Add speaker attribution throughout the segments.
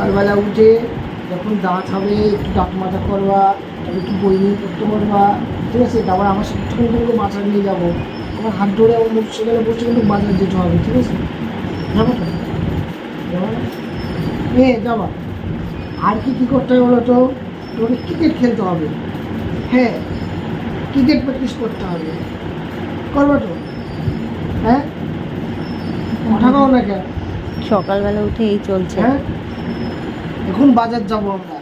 Speaker 1: সকালবেলা উঠে যখন দাঁত হবে একটু দাঁত মাজা করবা একটু বই নিয়ে করতে পারবা ঠিক আছে? তারপর আমার সাথে একটুখানি তোমাকে বাজার নিয়ে যাব। আমার হাত ধরে আমার মোটরসাইকেলে বসে কিন্তু বাজার যেতে হবে ঠিক আছে? যাব তো? এ যাবা। আর কি কী করতে হবে বলো তো তোমাকে ক্রিকেট খেলতে হবে। হ্যাঁ ক্রিকেট প্র্যাকটিস করতে হবে। করব তো? হ্যাঁ? কথা কও না কেন?
Speaker 2: সকালবেলা উঠে এই চলছে।
Speaker 1: হ্যাঁ? এখন বাজার যাব আমরা।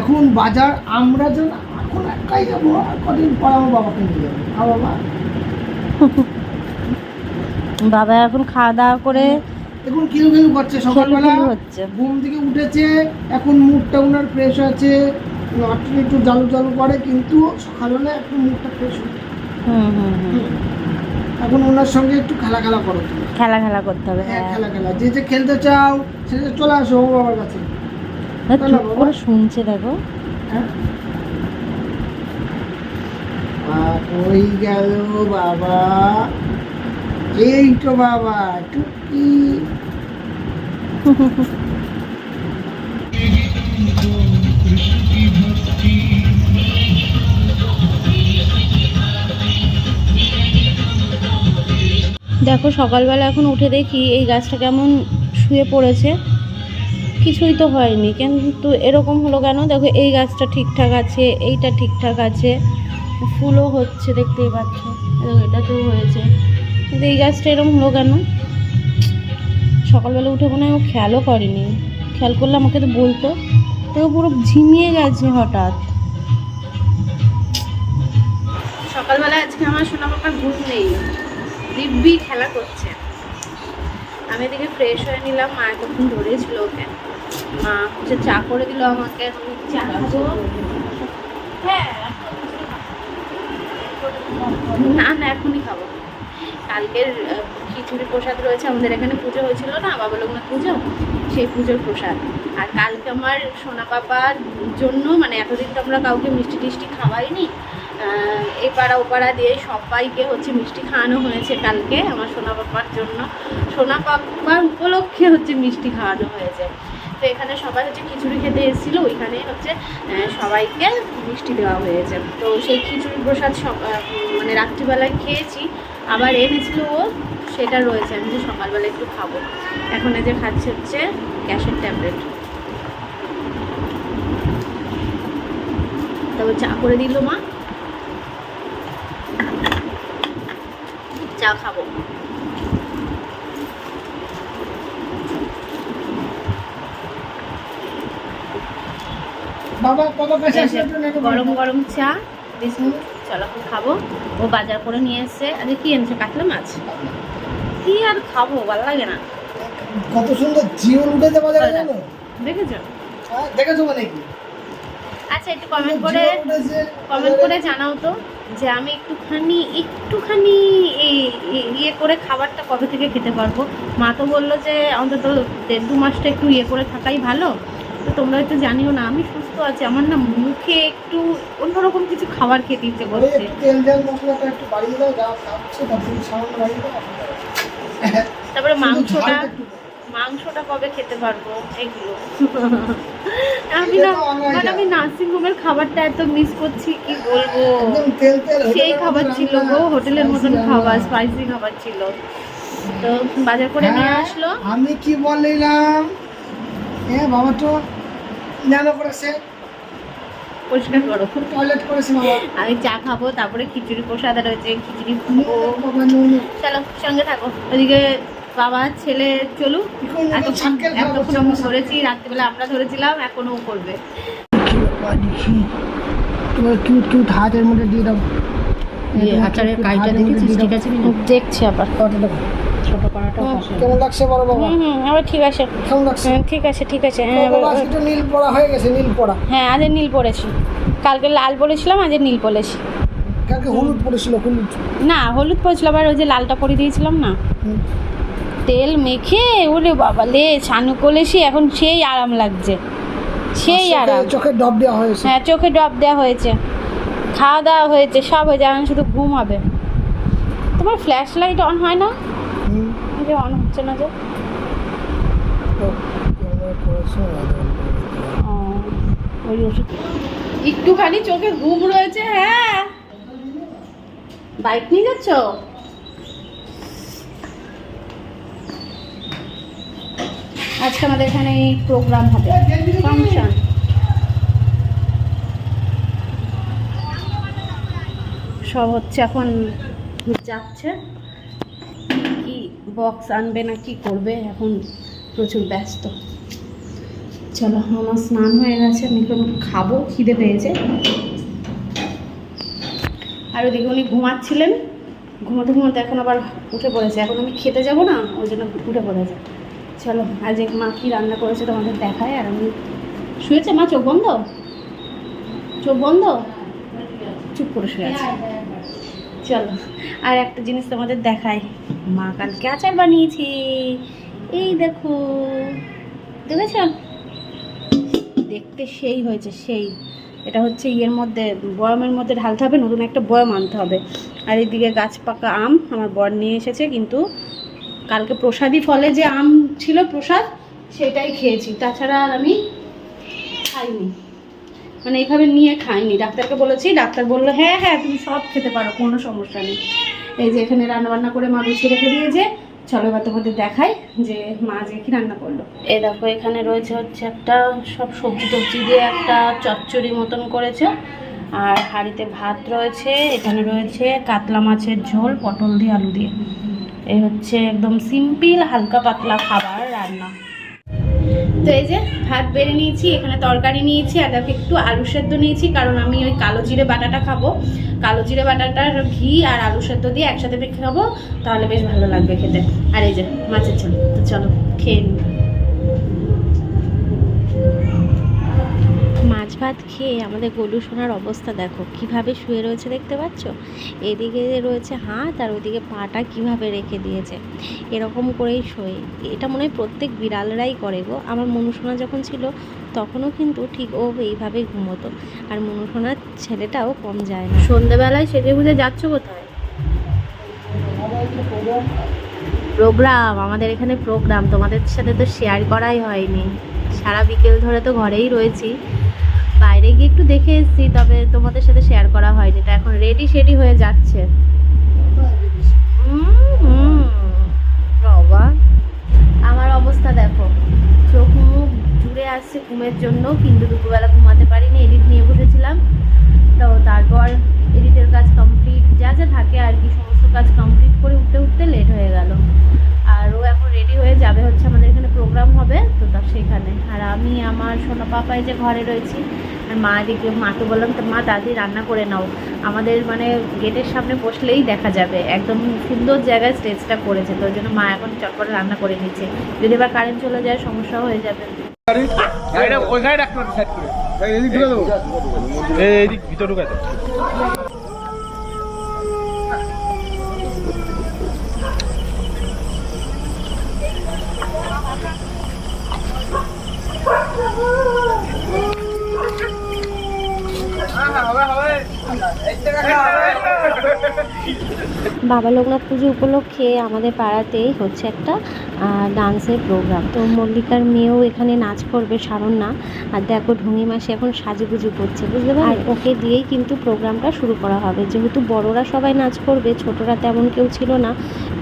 Speaker 1: এখন বাজার আমরা যেন এখন একাই যাব আর কদিন পর আমার বাবাকে নিয়ে যাব। আর বাবা।
Speaker 2: বাবা এখন খাওয়া দাওয়া করে
Speaker 1: এখন কিলো কিলো করছে সকালবেলা।
Speaker 2: হচ্ছে।
Speaker 1: ঘুম থেকে উঠেছে এখন মুডটা ওনার ফ্রেশ আছে। নাটন একটু জালু জালু করে কিন্তু সকালবেলা একটু মুডটা ফ্রেশ
Speaker 2: হুম
Speaker 1: এখন ওনার সঙ্গে একটু খেলা খেলা করো
Speaker 2: খেলা খেলা করতে হবে
Speaker 1: হ্যাঁ
Speaker 2: হ্যাঁ।
Speaker 1: খেলা খেলা। যে যে খেলতে চাও সে চলে আসো বাবার কাছে।
Speaker 2: হ্যাঁ, চুপ করে শুনছে দেখো।
Speaker 1: হ্যাঁ। ওই গেল বাবা। এই তো বাবা টুকি
Speaker 2: দেখো সকালবেলা এখন উঠে দেখি এই গাছটা কেমন শুয়ে পড়েছে। কিছুই তো হয়নি। কিন্তু এরকম হলো কেন? দেখো, এই গাছটা ঠিকঠাক আছে, এইটা ঠিকঠাক আছে। ফুলও হচ্ছে, দেখতেই পাচ্ছ। এটাতেও হয়েছে। কিন্তু এই গাছটা এরকম হলো কেন? সকালবেলা উঠে মনে হয় ও খেয়ালও করেনি। খেয়াল করলে আমাকে তো বলতো। তো পুরো ঝিমিয়ে গেছে হঠাৎ। সকালবেলা আজকে আমার সোনা পাপার ঘুম নেই। দিব্যি খেলা করছে। আমি এদিকে ফ্রেশ হয়ে নিলাম, মা এতক্ষণ ধরেছিল ওকে। মা হচ্ছে চা করে দিল আমাকে। চা হ্যাঁ না না, এখনই খাব। কালকের খিচুড়ি প্রসাদ রয়েছে, আমাদের এখানে পুজো হয়েছিল না, বাবা লোকনাথ পুজো, সেই পুজোর প্রসাদ। আর কালকে আমার সোনা পাপার জন্য মানে এতদিন তো আমরা কাউকে মিষ্টি টিষ্টি খাওয়াইনি এই পাড়া ও দিয়ে সবাইকে হচ্ছে মিষ্টি খাওয়ানো হয়েছে কালকে, আমার সোনা পাপার জন্য। সোনা পাপার উপলক্ষে হচ্ছে মিষ্টি খাওয়ানো হয়েছে। তো এখানে সবাই হচ্ছে খিচুড়ি খেতে এসেছিল, ওইখানে হচ্ছে সবাইকে মিষ্টি দেওয়া হয়েছে। তো সেই খিচুড়ি প্রসাদ মানে রাত্রিবেলায় খেয়েছি। আবার এনেছিল ও, সেটা রয়েছে, আমি যে সকালবেলা একটু খাব। এখন যে খাচ্ছে হচ্ছে গ্যাসের ট্যাবলেট। তারপর চা করে দিল মা। চা খাব
Speaker 1: বাবা বাবা কাছে
Speaker 2: এই যে
Speaker 1: আসলে একটু নেটে
Speaker 2: গরম গরম চা বিস্কুট চলো খাব। ও বাজার করে নিয়ে এসছে। আজকে কি এনেছে? কাতলা মাছ? কি আর খাব? ভালো লাগে না।
Speaker 1: কত সুন্দর জীবন উঠেছে বাজারে
Speaker 2: দেখেছ?
Speaker 1: হ্যাঁ, দেখেছ মানে কি?
Speaker 2: আচ্ছা একটু কমেন্ট করে কমেন্ট করে জানাও তো যে আমি একটুখানি একটুখানি ইয়ে করে খাবারটা কবে থেকে খেতে পারব? মা তো বলল যে অন্তত দেড় দু মাসটা একটু ইয়ে করে থাকাই ভালো। তো তোমরা হয়তো জানিও না আমি সুস্থ আছি। আমার না মুখে একটু অন্যরকম কিছু খাবার খেতে ইচ্ছে করছে।
Speaker 1: তারপরে
Speaker 2: মাংসটা। মাংসটা কবে খেতে পারব? এগুলো। আমি না মানে আমি নার্সিং হোমের খাবারটা এত মিস করছি কি বলব? সেই খাবার ছিল গো হোটেলের মতন খাবার স্পাইসি খাবার ছিল। তো বাজার করে নিয়ে
Speaker 1: হ্যাঁ,
Speaker 2: আসলো।
Speaker 1: আমি কি বললাম? হ্যাঁ বাবা তো জানো করেছে।
Speaker 2: পরিষ্কার করো।
Speaker 1: টয়লেট করেছে বাবা
Speaker 2: আমি চা খাব তারপরে খিচুড়ি প্রসাদ রয়েছে খিচুড়ি
Speaker 1: বাবা
Speaker 2: চলো সঙ্গে থাকো। ওদিকে বাবা ছেলে চলুক। এতক্ষণ আমি ধরেছি রাত্রিবেলা আমরা ধরেছিলাম এখনও করবে।
Speaker 1: কিউট কিউট হাতের মধ্যে দিয়ে দাও।
Speaker 2: আচারের
Speaker 1: কাইটা দেখেছিস? ঠিক আছে
Speaker 2: দেখছি আবার।
Speaker 1: দেখো।
Speaker 2: ছোট করাটা
Speaker 1: কেমন লাগছে বড় বাবা?
Speaker 2: হুম হুম আবার ঠিক আছে।
Speaker 1: কেমন লাগছে?
Speaker 2: হ্যাঁ, ঠিক আছে ঠিক আছে। হ্যাঁ
Speaker 1: আজকে তো নীল পড়া হয়ে গেছে নীল পড়া।
Speaker 2: হ্যাঁ আজের নীল পড়েছি। কালকে লাল পড়েছিলাম আজের নীল পড়েছি।
Speaker 1: কালকে হলুদ পড়েছিল হলুদ।
Speaker 2: না হলুদ পড়েছিল আবার ওই যে লালটা পরে দিয়েছিলাম না। তেল মেখে ওরে বাবা লে ছানু কলেছি এখন সেই আরাম লাগছে। সেই আরাম।
Speaker 1: চোখে ডব দেওয়া হয়েছে।
Speaker 2: হ্যাঁ চোখে ড্রপ দেওয়া হয়েছে। খাওয়া দাওয়া হয়েছে সব হয়েছে এখন শুধু ঘুম হবে। তোমার ফ্ল্যাশ লাইট অন হয় না? যে অন হচ্ছে না যে। ওষুধ। একটুখানি চোখে ঘুম রয়েছে হ্যাঁ। বাইক নিয়ে যাচ্ছ? আজকে আমাদের এখানে প্রোগ্রাম হবে ফাংশন সব হচ্ছে এখন যাচ্ছে। বক্স আনবে না, কি করবে? এখন প্রচুর ব্যস্ত। চলো, আমার স্নান হয়ে গেছে, আমি এখন খাব, খিদে পেয়েছে। আর ওদিকে উনি ঘুমাচ্ছিলেন। ঘুমাতে ঘুমাতে এখন আবার উঠে পড়েছে। এখন আমি খেতে যাব না, ওই জন্য উঠে পড়েছে। চলো, আজ মা কী রান্না করেছে তোমাদের দেখায়, আর আমি শুয়েছে? মা, চোখ বন্ধ? চোখ বন্ধ? চুপ করে শুয়ে আছে। চলো, আর একটা জিনিস তোমাদের দেখাই। মা কালকে আচার বানিয়েছি। এই দেখো, দেখেছ? দেখতে সেই হয়েছে, সেই। এটা হচ্ছে ইয়ের মধ্যে, বয়ামের মধ্যে ঢালতে হবে, নতুন একটা বয়াম আনতে হবে। আর এইদিকে গাছ পাকা আম, আমার বর নিয়ে এসেছে, কিন্তু কালকে প্রসাদই ফলে যে আম ছিল প্রসাদ, সেটাই খেয়েছি। তাছাড়া আর আমি খাইনি। মানে এইভাবে নিয়ে খাইনি। ডাক্তারকে বলেছি, ডাক্তার বলল হ্যাঁ হ্যাঁ তুমি সব খেতে পারো, কোনো সমস্যা নেই। এই যে এখানে রান্না বান্না করে মা গুছিয়ে রেখে দিয়েছে। চলো এবার তোমাদের দেখাই যে মা যে কি রান্না করল। এ দেখো, এখানে রয়েছে হচ্ছে একটা সব সবজি টবজি দিয়ে একটা চচ্চড়ি মতন করেছে। আর হাঁড়িতে ভাত রয়েছে, এখানে রয়েছে কাতলা মাছের ঝোল, পটল দিয়ে আলু দিয়ে। এই হচ্ছে একদম সিম্পল, হালকা পাতলা খাবার রান্না। তো এই যে ভাত বেড়ে নিয়েছি, এখানে তরকারি নিয়েছি, আর দেখো একটু আলু সেদ্ধ নিয়েছি, কারণ আমি ওই কালো জিরে বাটাটা খাব। কালো জিরে বাটাটার ঘি আর আলু সেদ্ধ দিয়ে একসাথে খাব, তাহলে বেশ ভালো লাগবে খেতে। আর এই যে মাছের ঝোল, তো চলো খেয়ে নিই।
Speaker 3: ভাত খেয়ে আমাদের গলু সোনার অবস্থা দেখো। কীভাবে শুয়ে রয়েছে দেখতে পাচ্ছ? এদিকে রয়েছে হাত আর ওদিকে পাটা কীভাবে রেখে দিয়েছে। এরকম করেই শোয়ে। এটা মনে হয় প্রত্যেক বিড়ালরাই করে গো। আমার মনুসোনা যখন ছিল তখনও কিন্তু ঠিক ও এইভাবেই ঘুমোতো। আর মনুসোনার ছেলেটাও কম যায় না।
Speaker 2: সন্ধেবেলায় সেজে বুঝে যাচ্ছ কোথায়? প্রোগ্রাম আমাদের এখানে প্রোগ্রাম। তোমাদের সাথে তো শেয়ার করাই হয়নি। সারা বিকেল ধরে তো ঘরেই রয়েছি। বাইরে গিয়ে একটু দেখে এসেছি, তবে তোমাদের সাথে শেয়ার করা হয়নি, তা এখন রেডি সেডি হয়ে যাচ্ছে। বাবা, আমার অবস্থা দেখো। চোখ মুখ জুড়ে আসছে ঘুমের জন্য, কিন্তু দুপুরবেলা ঘুমাতে পারিনি, এডিট নিয়ে বসেছিলাম। তো তারপর এডিটের কাজ কমপ্লিট যা যা থাকে আর কি, সমস্ত কাজ কমপ্লিট করে উঠতে উঠতে লেট হয়ে গেল। আর ও এখন রেডি হয়ে যাবে, হচ্ছে আমাদের এখানে প্রোগ্রাম হবে, তো তার সেখানে। আর আমি, আমার সোনা পাপায় যে ঘরে রয়েছি আর মা এদিকে মাকে বললাম তো মা দাদি রান্না করে নাও। আমাদের মানে গেটের সামনে বসলেই দেখা যাবে। একদম সুন্দর জায়গায় স্টেজটা করেছে। তো ওই জন্য মা এখন চটপটে করে রান্না করে নিচ্ছে। যদি এবার কারেন্ট চলে যায় সমস্যা হয়ে যাবে।
Speaker 4: ওইখানে রাখতে এই ভিতরে ঢুকে
Speaker 3: বাবা লোকনাথ পুজো উপলক্ষে আমাদের পাড়াতেই হচ্ছে একটা ডান্সের প্রোগ্রাম তো মল্লিকার মেয়েও এখানে নাচ করবে সারণ্যা আর দেখো ঢুঙি মাসি এখন সাজুগুজু করছে, বুঝতে পারলে? আর ওকে দিয়েই কিন্তু প্রোগ্রামটা শুরু করা হবে। যেহেতু বড়রা সবাই নাচ করবে, ছোটরা তেমন কেউ ছিল না।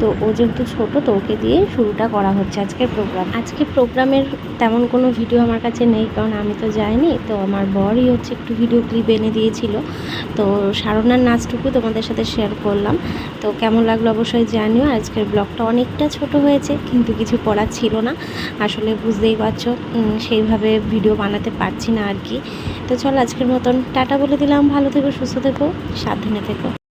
Speaker 3: তো ও যেহেতু ছোট, তো ওকে দিয়ে শুরুটা করা হচ্ছে আজকের প্রোগ্রাম আজকে প্রোগ্রামের তেমন কোনো ভিডিও আমার কাছে নেই, কারণ আমি তো যাইনি। তো আমার বরই হচ্ছে একটু ভিডিও ক্লিপ এনে দিয়েছিল। তো সারনার নাচটুকু তোমাদের সাথে শেয়ার করলাম। তো কেমন লাগল অবশ্যই জানিও। আজকের ব্লগটা অনেকটা ছোট হয়েছে, কিন্তু কিছু করার ছিল না। আসলে বুঝতেই পারছ সেইভাবে ভিডিও বানাতে পারছি না আর কি। তো চলো আজকের মতন টাটা বলে দিলাম। ভালো থেকো, সুস্থ থেকো, সাবধানে থেকো।